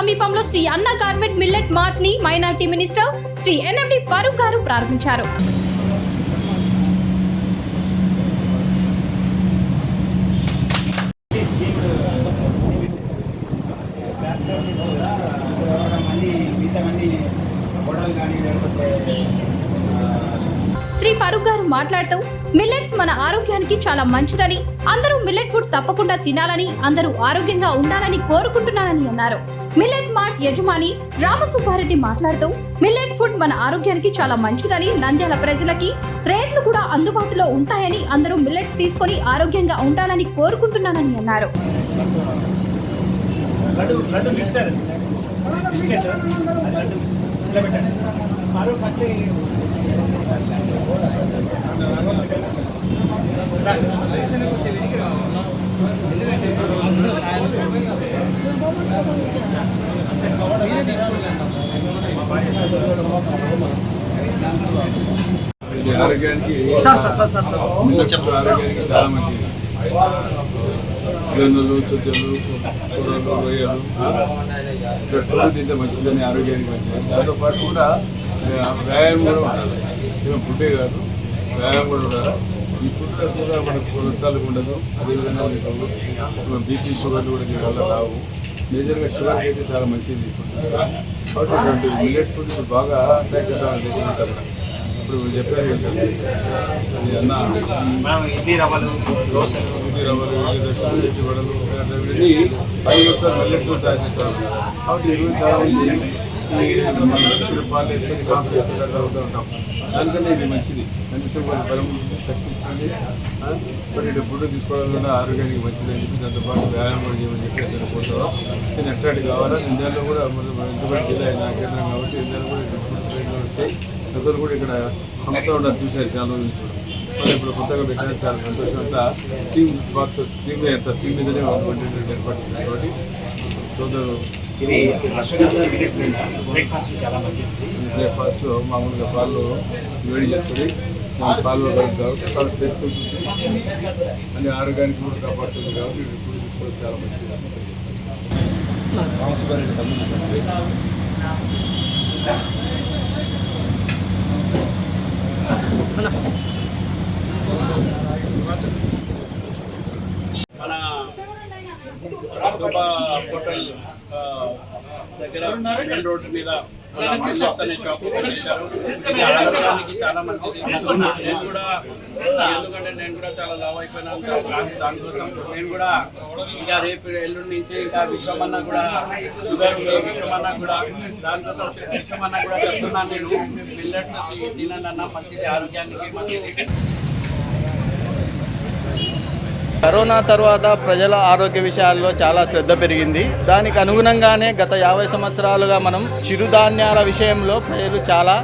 సమీపంలో Shri Anna garment millet మార్ట్ని minority minister Shri NMD Farooq గారు ప్రారంభించారు. శ్రీ ఫరూక్ గారు మాట్లాడుతూ మిల్లెట్ ఆరోగ్యానికి చాలా మంచిదని అందరూ మిల్లెట్ ఫుడ్ తప్పకుండా తినాలని అందరూ ఆరోగ్యంగా ఉండాలని కోరుకుంటున్నానని అన్నారు. మిల్లెట్ మార్ట్ యజమాని రామసుబ్బారెడ్డి మాట్లాడుతూ మిల్లెట్ ఫుడ్ మన ఆరోగ్యానికి చాలా మంచిదని నంద్యాల ప్రజలకి రేట్లు కూడా అందుబాటులో ఉంటాయని అందరూ మిల్లెట్స్ తీసుకొని ఆరోగ్యంగా ఉండాలని కోరుకుంటున్నానని అన్నారు. ఇలా పెట్టండి ఆరోగ్యానికి ఆరోగ్యానికి చాలా మంచిది. చుద్దలు కూరలు రొయ్యలు ఫుడ్ తింటే మంచిదని ఆరోగ్యానికి మంచిది. దాంతో పాటు కూడా వ్యాయామం కూడా ఉండాలి. ఫుడ్డే కాదు. వ్యాయామం కూడా ఉండాలి. ఫుడ్లో కూడా మనకు కొలెస్ట్రాల్ ఉండదు అదేవిధంగా మీకు బీపీ షుగర్లు కూడా దీనివల్ల రావు మేజర్గా షుగర్ అయితే చాలా మంచిది ఫుడ్ కాబట్టి ఇటువంటి ఫుడ్ ఇప్పుడు బాగా అట్రాక్ట్ అవుతాం అంతా కూడా. ఇప్పుడు చెప్పారు అది అన్న ఇడ్లీ రవ్వలు దోశలు ఇడ్లీ రవ్వలు ఇడ్లీ వడలు ఇవన్నీ ఐదు వస్తారు తయారు చేస్తారు కాబట్టి ఇవి చాలా ఈ పాలు వేసుకొని కాఫీ వేసుకొని తాగుతూ ఉంటాం దానికన్నా ఇది మంచిది. కనీసం వాళ్ళ బలం శక్తి ఇస్తుంది. మరి ఇటు ఫుడ్ తీసుకోవడం వల్ల ఆరోగ్యానికి మంచిది అని చెప్పి దాంతో పాటు వ్యాయామం కూడా చేయమని చెప్పి అందరూ పోతాం నేను అట్లాంటి కావాలా? ఇండియాలో కూడా మనం ఎందుకంటే జిల్లా నా కేంద్రం కాబట్టి ఇండియాలో కూడా ఇక్కడ ఫుడ్ ట్రైన్లో వచ్చాయి. ప్రజలు కూడా ఇక్కడ అమ్ముతూ ఉంటారు చూశారు చాలా రోజులు చూడండి మళ్ళీ ఇప్పుడు కొత్తగా పెట్టిన చాలా సంతోషం అంతా స్టీమ్ బాత్ స్టీమ్ ఎంత స్టీమ్ మీదనే వండుకుంటే ఏర్పడుతుంది కాబట్టి సోదరు ఇది అశ్వగంధ బ్రేక్ఫాస్ట్ చాలా మంచిది. బ్రేక్ఫాస్ట్లో మామూలుగా పాలు వేడి చేసుకొని పాలు కలుపుతారు చాలా స్ట్రెంత్ ఉంటుంది అని ఆరోగ్యానికి కూడా కాపాడుతుంది కాబట్టి ఇప్పుడు తీసుకోవడం చాలా మంచిది. రామసుబ్బారెడ్డి తమ్ముడు మన శోభా హోటల్ దగ్గర రోడ్డు మీద మన చాలా మంచిది నేను కూడా ఎందుకంటే నేను కూడా చాలా లవ్ అయిపోయినాను దాని- దానికోసం నేను కూడా ఇంకా రేపు ఎల్లుండి నుంచి ఇంకా విశ్వమన్న కూడా షుగర్ ఉంది కూడా దానికోసం విశ్వమన్న కూడా చెప్తున్నాను నేను మిల్లెట్స్ తినండి అన్న మంచిది ఆరోగ్యానికి మంచిది కరోనా తర్వాత ప్రజల ఆరోగ్య విషయాల్లో చాలా శ్రద్ధ పెరిగింది. దానికి అనుగుణంగానే గత యాభై సంవత్సరాలుగా మనం చిరుధాన్యాల విషయంలో ప్రజలు చాలా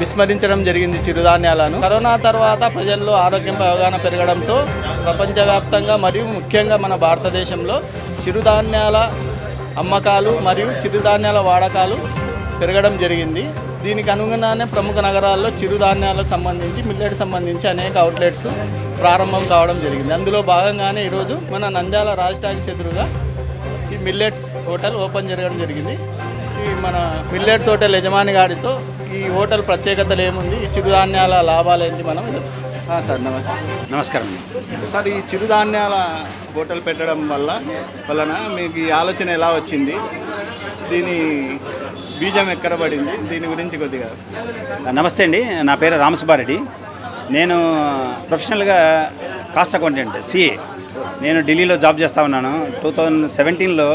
విస్మరించడం జరిగింది చిరుధాన్యాలను. కరోనా తర్వాత ప్రజల్లో ఆరోగ్యంపై అవగాహన పెరగడంతో ప్రపంచవ్యాప్తంగా మరియు ముఖ్యంగా మన భారతదేశంలో చిరుధాన్యాల అమ్మకాలు మరియు చిరుధాన్యాల వాడకాలు పెరగడం జరిగింది. దీనికి అనుగుణంగానే ప్రముఖ నగరాల్లో చిరుధాన్యాలకు సంబంధించి మిల్లెట్ సంబంధించి అనేక అవుట్లెట్స్ ప్రారంభం కావడం జరిగింది. అందులో భాగంగానే ఈరోజు మన నంద్యాల రాజ్ టాకీస్ ఎదురుగా ఈ మిల్లెట్స్ హోటల్ ఓపెన్ జరగడం జరిగింది. ఈ మన మిల్లెట్స్ హోటల్ యజమాని గారితో ఈ హోటల్ ప్రత్యేకతలు ఏముంది? ఈ చిరుధాన్యాల లాభాలు ఏంటి మనం సార్ నమస్తే. నమస్కారం సార్ ఈ చిరుధాన్యాల హోటల్ పెట్టడం వల్ల వలన మీకు ఈ ఆలోచన ఎలా వచ్చింది? దీని బీజం ఎక్కడ పడింది దీని గురించి కొద్దిగా. నమస్తే అండి నా పేరు రామసుబ్బారెడ్డి నేను ప్రొఫెషనల్గా కాస్ట్ అకౌంటెంట్ సిఏ. నేను ఢిల్లీలో జాబ్ చేస్తూ ఉన్నాను. టూ థౌజండ్ సెవెంటీన్లో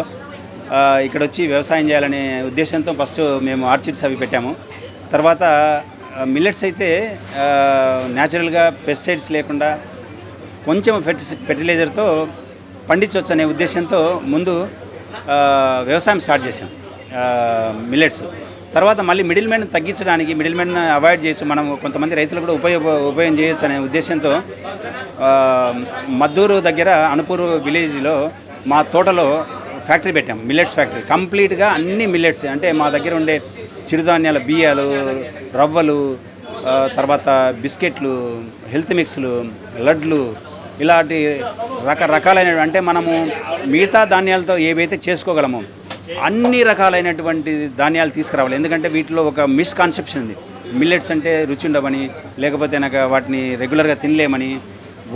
ఇక్కడ వచ్చి వ్యవసాయం చేయాలనే ఉద్దేశంతో ఫస్ట్ మేము ఆర్చిడ్స్ అవి పెట్టాము. తర్వాత మిల్లెట్స్ అయితే న్యాచురల్గా పెస్టిసైడ్స్ లేకుండా కొంచెం ఫెర్టిలైజర్తో పండించవచ్చు అనే ఉద్దేశంతో ముందు వ్యవసాయం స్టార్ట్ చేసాం మిల్లెట్స్ తర్వాత మళ్ళీ మిడిల్ మ్యాన్ తగ్గించడానికి మిడిల్ మ్యాన్ అవాయిడ్ చేయొచ్చు. మనం కొంతమంది రైతులు కూడా ఉపయోగ ఉపయోగం చేయొచ్చు అనే ఉద్దేశంతో మద్దూరు దగ్గర అనుపూరు విలేజ్లో మా తోటలో ఫ్యాక్టరీ పెట్టాం మిల్లెట్స్ ఫ్యాక్టరీ కంప్లీట్గా అన్ని మిల్లెట్స్ అంటే మా దగ్గర ఉండే చిరుధాన్యాల బియ్యాలు రవ్వలు తర్వాత బిస్కెట్లు హెల్త్ మిక్స్లు లడ్లు ఇలాంటి రకరకాలైన అంటే మనము మిగతా ధాన్యాలతో ఏవైతే చేసుకోగలమో అన్ని రకాలైనటువంటి ధాన్యాలు తీసుకురావాలి. ఎందుకంటే వీటిలో ఒక మిస్కాన్సెప్షన్ ఉంది. మిల్లెట్స్ అంటే రుచి ఉండవని లేకపోతే నాకు వాటిని రెగ్యులర్గా తినలేమని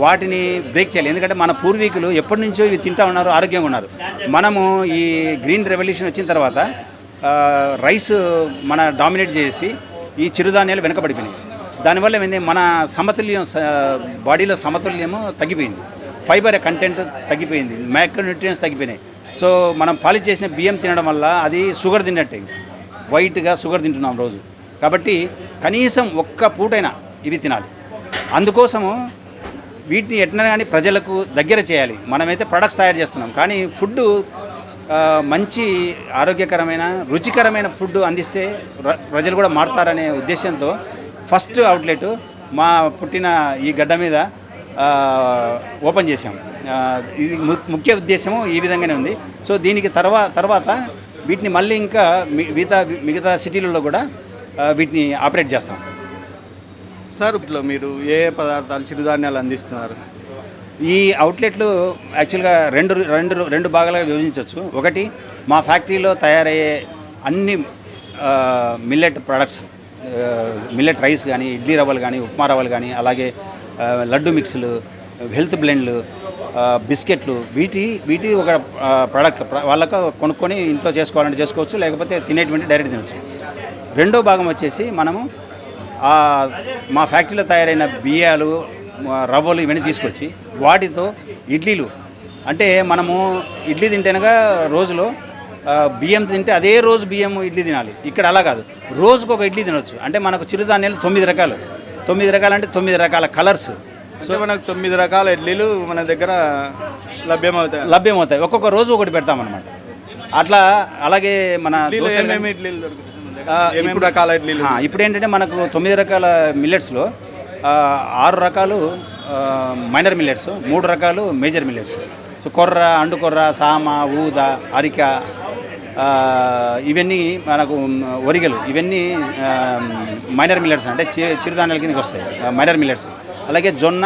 వాటిని బ్రేక్ చేయాలి. ఎందుకంటే మన పూర్వీకులు ఎప్పటి నుంచో ఇవి తింటా ఉన్నారు ఆరోగ్యంగా ఉన్నారు. మనము ఈ గ్రీన్ రెవల్యూషన్ వచ్చిన తర్వాత రైస్ మన డామినేట్ చేసి ఈ చిరుధాన్యాలు వెనకబడిపోయినాయి. దానివల్ల ఏంది? మన సమతుల్యం బాడీలో సమతుల్యము తగ్గిపోయింది. ఫైబర్ కంటెంట్ తగ్గిపోయింది. మైక్రోన్యూట్రియన్స్ తగ్గిపోయినాయి. సో మనం పాలిష్ చేసిన బియ్యం తినడం వల్ల అది షుగర్ తిన్నట్టే వైట్గా షుగర్ తింటున్నాం రోజు. కాబట్టి కనీసం ఒక్క పూటైనా ఇవి తినాలి. అందుకోసము వీటిని ఎట్లా కానీ ప్రజలకు దగ్గర చేయాలి. మనమైతే ప్రొడక్ట్స్ తయారు చేస్తున్నాం. కానీ ఫుడ్ మంచి ఆరోగ్యకరమైన రుచికరమైన ఫుడ్ అందిస్తే ప్రజలు కూడా మారుతారనే ఉద్దేశంతో ఫస్ట్ అవుట్లెట్ మా పుట్టిన ఈ గడ్డ మీద ఓపెన్ చేశాము ఇది ముఖ్య ఉద్దేశము ఈ విధంగానే ఉంది. సో దీనికి తర్వా తర్వాత వీటిని మళ్ళీ ఇంకా మిగతా మిగతా సిటీలలో కూడా వీటిని ఆపరేట్ చేస్తాం. సార్ ఇప్పుడు మీరు ఏ ఏ పదార్థాలు చిరుధాన్యాలు అందిస్తున్నారు? ఈ అవుట్లెట్లు యాక్చువల్గా రెండు రెండు రెండు భాగాలుగా విభజించవచ్చు. ఒకటి మా ఫ్యాక్టరీలో తయారయ్యే అన్ని మిల్లెట్ ప్రొడక్ట్స్ మిల్లెట్ రైస్ కానీ ఇడ్లీ రవ్వలు కానీ ఉప్మా రవ్వలు కానీ అలాగే లడ్డు మిక్స్లు హెల్త్ బ్లెండ్లు బిస్కెట్లు వీటి వీటి ఒక ప్రోడక్ట్ వాళ్ళకు కొనుక్కొని ఇంట్లో చేసుకోవాలంటే చేసుకోవచ్చు లేకపోతే తినేటువంటి డైరెక్ట్ తినవచ్చు రెండో భాగం వచ్చేసి మనము మా ఫ్యాక్టరీలో తయారైన బియ్యాలు రవ్వలు ఇవన్నీ తీసుకొచ్చి వాటితో ఇడ్లీలు అంటే మనము ఇడ్లీ తింటేనగా రోజులో బియ్యం తింటే అదే రోజు బియ్యం ఇడ్లీ తినాలి. ఇక్కడ అలా కాదు. రోజుకు ఒక ఇడ్లీ తినొచ్చు. అంటే మనకు చిరుధాన్యాలు తొమ్మిది రకాలు. తొమ్మిది రకాలు అంటే తొమ్మిది రకాల కలర్స్. సో మనకు తొమ్మిది రకాల ఇడ్లీలు మన దగ్గర లభ్యమవుతాయి. లభ్యమవుతాయి. ఒక్కొక్క రోజు ఒకటి పెడతామన్నమాట. అట్లా అలాగే మన ఏమేమి ఇడ్లీలు దొరుకుతాయి ఏమేమి రకాల ఇడ్లీలు ఇప్పుడు ఏంటంటే మనకు తొమ్మిది రకాల మిల్లెట్స్లో ఆరు రకాలు మైనర్ మిల్లెట్స్ మూడు రకాలు మేజర్ మిల్లెట్స్. సో కొర్ర అండు కొర్ర సామ ఊద అరిక ఇవన్నీ మనకు ఒరిగలు. ఇవన్నీ మైనర్ మిల్లెట్స్ అంటే చి- చిరుధాన్యాల కిందకి వస్తాయి. Minor millets. అలాగే జొన్న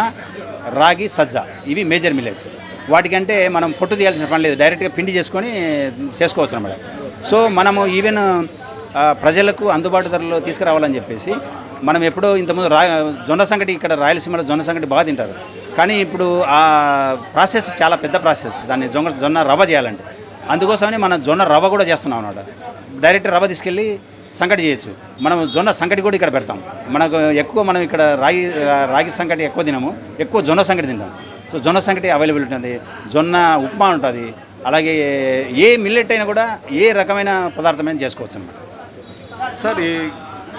రాగి సజ్జ. ఇవి మేజర్ మిల్లెట్స్ వాటికంటే మనం పొట్టు తీయాల్సిన పని లేదు. డైరెక్ట్గా పిండి చేసుకొని చేసుకోవచ్చు అనమాట సో మనము ఈవెన్ ప్రజలకు అందుబాటు ధరలో తీసుకురావాలని చెప్పేసి మనం ఎప్పుడో ఇంతకుముందు రా జొన్న సంగటి ఇక్కడ రాయలసీమలో జొన్న సంగటి బాగా తింటారు. కానీ ఇప్పుడు ఆ ప్రాసెస్ చాలా పెద్ద ప్రాసెస్ దాన్ని జొన్న జొన్న రవ్వ చేయాలంటే. అందుకోసమని మనం జొన్న రవ్వ కూడా చేస్తున్నాం అన్నమాట. డైరెక్ట్ రవ్వ తీసుకెళ్ళి సంకటి చేయొచ్చు. మనం జొన్న సంకటి కూడా ఇక్కడ పెడతాం. మనకు ఎక్కువ మనం ఇక్కడ రాగి రాగి సంకటి ఎక్కువ తినము. ఎక్కువ జొన్న సంకటి తింటాం. సో జొన్న సంకటి అవైలబుల్ ఉంటుంది. జొన్న ఉప్మా ఉంటుంది. అలాగే ఏ మిల్లెట్ అయినా కూడా ఏ రకమైన పదార్థమైనా చేసుకోవచ్చు అనమాట సార్ ఈ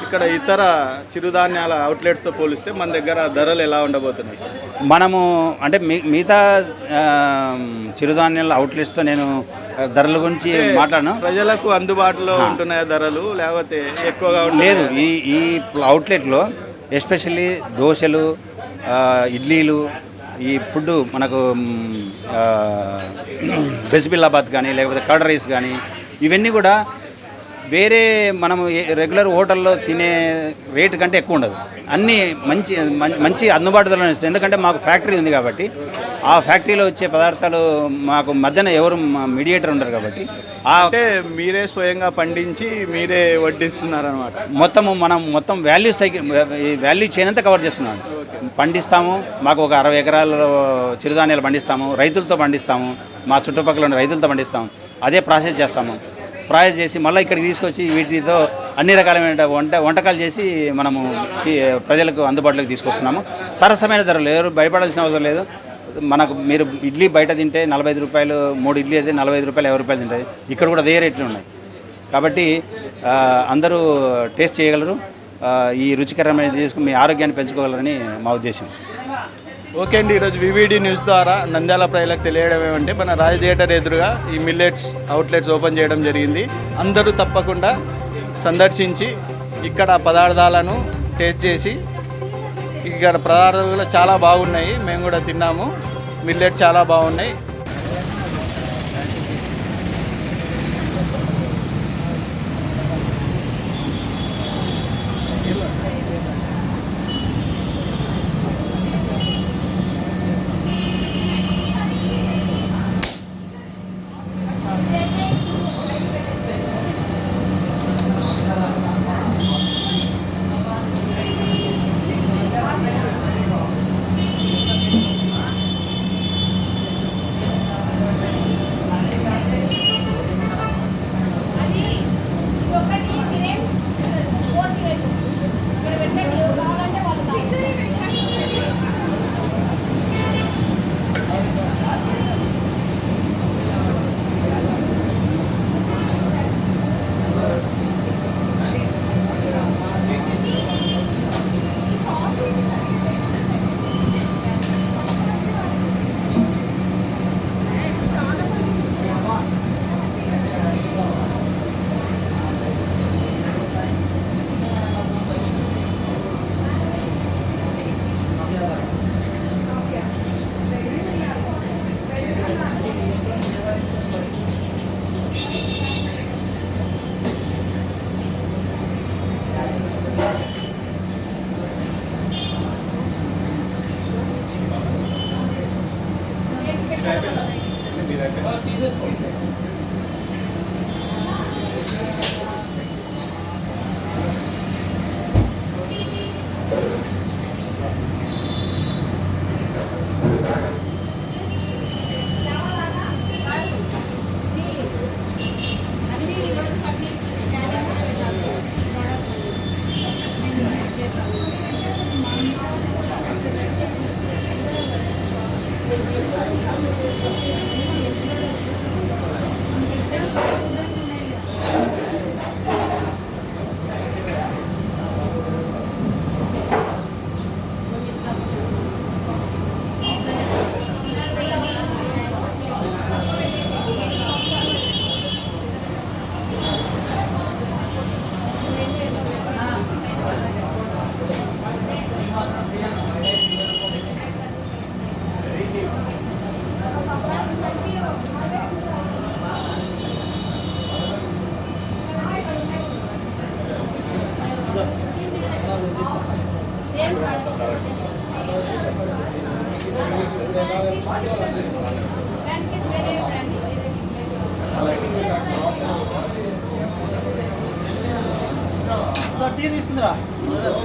ఇక్కడ ఇతర చిరుధాన్యాల అవుట్లెట్స్తో పోలిస్తే మన దగ్గర ధరలు ఎలా ఉండబోతున్నాయి? మనము అంటే మీ- మిగతా చిరుధాన్యాల అవుట్లెట్స్తో నేను ధరల గురించి మాట్లాడను. ప్రజలకు అందుబాటులో ఉంటున్నాయి ధరలు? లేకపోతే ఎక్కువగా? లేదు ఈ ఈ అవుట్లెట్లో ఎస్పెషల్లీ దోశలు ఇడ్లీలు ఈ ఫుడ్ మనకు బెస్బిల్లాబాద్ కానీ లేకపోతే కర్డ్ రైస్ కానీ ఇవన్నీ కూడా వేరే మనము ఏ- రెగ్యులర్ హోటల్లో తినే రేటు కంటే ఎక్కువ ఉండదు. అన్నీ మంచి మంచి అందుబాటు ధరలో ఇస్తుంది ఎందుకంటే మాకు ఫ్యాక్టరీ ఉంది కాబట్టి ఆ ఫ్యాక్టరీలో వచ్చే పదార్థాలు మాకు మధ్యన ఎవరు మీడియేటర్ ఉండరు కాబట్టి అంటే మీరే స్వయంగా పండించి మీరే వడ్డిస్తున్నారు అనమాట మొత్తము మనం మొత్తం వాల్యూ సైకిల్ ఈ వాల్యూ చైన్ అంతా కవర్ చేస్తున్నాం. పండిస్తాము మాకు ఒక అరవై ఎకరాలలో చిరుధాన్యాలు పండిస్తాము రైతులతో పండిస్తాము మా చుట్టుపక్కల ఉన్న రైతులతో పండిస్తాము అదే ప్రాసెస్ చేస్తాము. ప్రాసెస్ చేసి మళ్ళీ ఇక్కడికి తీసుకొచ్చి వీటితో అన్ని రకాలైన వంట వంటకాలు చేసి మనము ప్రజలకు అందుబాటులోకి తీసుకొస్తున్నాము. సరసమైన ధరలు ఎవరు భయపడాల్సిన అవసరం లేదు. మనకు మీరు ఇడ్లీ బయట తింటే నలభై ఐదు రూపాయలు మూడు ఇడ్లీ అయితే నలభై ఐదు రూపాయలు యాభై రూపాయలు తింటాయి. ఇక్కడ కూడా అదే రేట్లు ఉన్నాయి. కాబట్టి అందరూ టేస్ట్ చేయగలరు. ఈ రుచికరమైన తీసుకుని మీ ఆరోగ్యాన్ని పెంచుకోగలరని మా ఉద్దేశం. ఓకే అండి ఈరోజు వివిడి న్యూస్ ద్వారా నంద్యాల ప్రజలకు తెలియడం ఏమంటే మన రాజ్ థియేటర్ ఎదురుగా ఈ మిల్లెట్స్ అవుట్లెట్స్ ఓపెన్ చేయడం జరిగింది. అందరూ తప్పకుండా సందర్శించి ఇక్కడ పదార్థాలను టేస్ట్ చేసి ఇక్కడ పదార్థాలు కూడా చాలా బాగున్నాయి. మేము కూడా తిన్నాము. మిల్లెట్స్ చాలా బాగున్నాయి.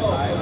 సబ్స్క్రైబ్